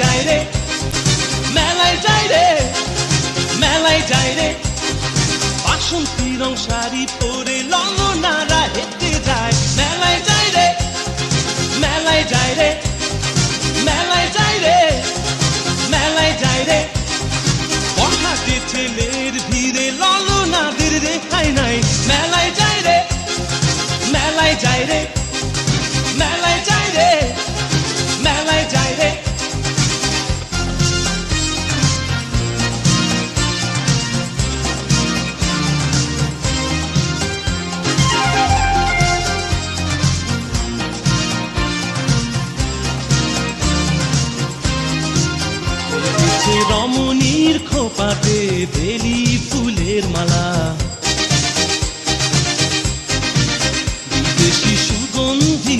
যাই রে। মেলায় যাই রে। মেলায় যাই বাসন্তী রং শাড়ি পরে লঙ্গনারা হেঁটে যায়। মেলায় যাই রে। মেলায় যাই রে। মেলায় যাই রে। মেলায় যাই রে। পড়াতে ছেলের ভিড়ে ললনাদের রেহাই নাই। মেলায় যাই রে। মেলায় যাই রে। বেলি ফুলের মালা। বিদেশি সুগন্ধি